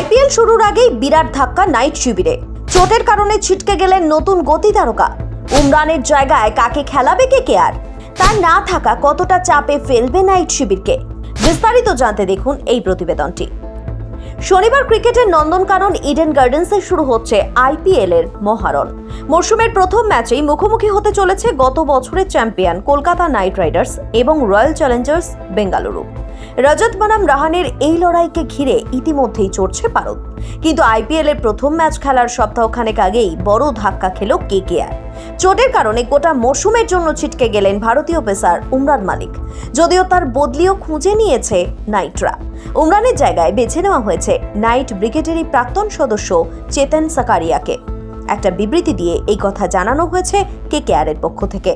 IPL শুরুর আগেই বিরাট ধাক্কা নাইট শিবিরে। চোটের কারণে ছিটকে গেলেন নতুন গতি তারকা উমরানের জায়গায় কাকে খেলাবে কে কে আর? তার না থাকা কতটা চাপে ফেলবে নাইট শিবিরকে? বিস্তারিত জানতে দেখুন এই প্রতিবেদনটি। শনিবার ক্রিকেটের নন্দনকানন, ইডেন গার্ডেন্সে শুরু হচ্ছে আইপিএল এর মহারণ। মরশুমের প্রথম ম্যাচেই মুখোমুখি হতে চলেছে গত বছরের চ্যাম্পিয়ন কলকাতা নাইট রাইডার্স এবং রয়্যাল চ্যালেঞ্জার্স বেঙ্গালুরু। রজত বনাম রাহানের এই লড়াইকে ঘিরে ইতিমধ্যেই চড়ছে পারদ। কিন্তু আইপিএল এর প্রথম ম্যাচ খেলার সপ্তাহখানেক আগেই বড় ধাক্কা খেল কেকেআর। চোটের কারণে গোটা মরশুমের জন্য ছিটকে গেলেন ভারতীয় পেসার উমরান মালিক। যদিও তার বদলিও খুঁজে নিয়েছে নাইটরা। উমরানের জায়গায় বেছে নেওয়া হয়েছে নাইট ব্রিগেডেরই প্রাক্তন সদস্য চেতন সাকারিয়াকে। একটা বিবৃতি দিয়ে এই কথা জানানো হয়েছে কেকেআর এর পক্ষ থেকে।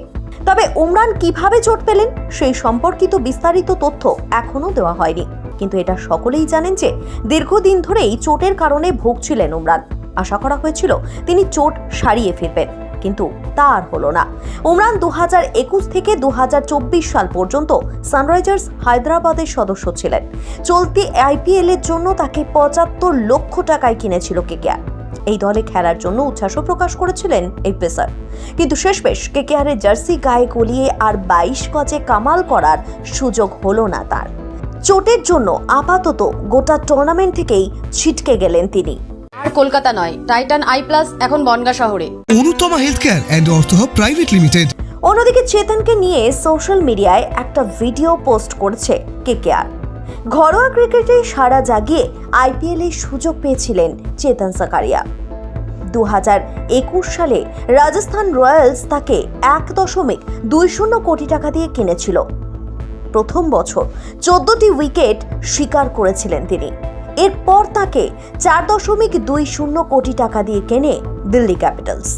তবে উমরান কীভাবে চোট পেলেন সেই সম্পর্কিত বিস্তারিত তথ্য এখনও দেওয়া হয়নি। কিন্তু এটা সকলেই জানেন যে দীর্ঘদিন ধরেই চোটের কারণে ভুগছিলেন উমরান। আশা করা হয়েছিল তিনি চোট সারিয়ে ফিরবেন কিন্তু তা আর হলো না। উমরান দু একুশ থেকে দু হাজার চব্বিশ সাল পর্যন্ত সানরাইজার্স হায়দ্রাবাদের সদস্য ছিলেন। চলতি আইপিএল এর জন্য তাকে পঁচাত্তর লক্ষ টাকায় কিনেছিল কেকেআর এই দলে খেলার জন্য উচ্ছ্বাসও প্রকাশ করেছিলেন এই পেসার কিন্তু শেষমেশ কেকেআরের জার্সি গায়ে গলিয়ে আর বাইশ গজে কামাল করার সুযোগ হলো না তার। চোটের জন্য আপাতত গোটা টুর্নামেন্ট থেকেই ছিটকে গেলেন তিনি। আর কলকাতা নয় টাইটান আই প্লাস এখন বনগা শহরে। Anutama health care and ortho private limited. অন্যদিকে চেতনকে নিয়ে সোশ্যাল মিডিয়ায় একটা ভিডিও পোস্ট করেছে কেকেআর। ঘরোয়া ক্রিকেটে সারা জাগিয়ে আইপিএল সুযোগ পেয়েছিলেন চেতন সাকারিয়া। দু হাজার একুশ সালে রাজস্থান রয়্যালস তাকে এক দশমিক দুই শূন্য কোটি টাকা দিয়ে কিনেছিল। প্রথম বছর চোদ্দটি উইকেট শিকার করেছিলেন তিনি। এরপর তাকে চার দশমিক দুই শূন্য কোটি টাকা দিয়ে কেনে দিল্লি ক্যাপিটালস।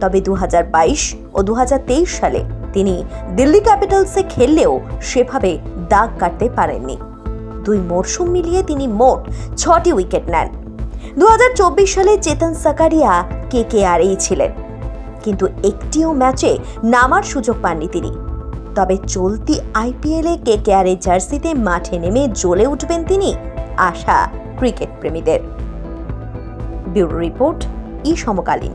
তবে দু হাজার বাইশ ও দু হাজার তেইশ সালে তিনি দিল্লি ক্যাপিটালসে খেললেও সেভাবে দাগ কাটতে পারেননি। দুই মরশুম মিলিয়ে তিনি মোট ছটি উইকেট নেন। দু হাজার চব্বিশ সালে চেতন সাকারিয়া কে কে আরই ছিলেন, কিন্তু একটিও ম্যাচে নামার সুযোগ পাননি তিনি। তবে চলতি আইপিএলে কে কে আর জার্সিতে মাঠে নেমে জ্বলে উঠবেন তিনি আশা ক্রিকেট প্রেমীদের ব্যুরো রিপোর্ট, ই সমকালীন।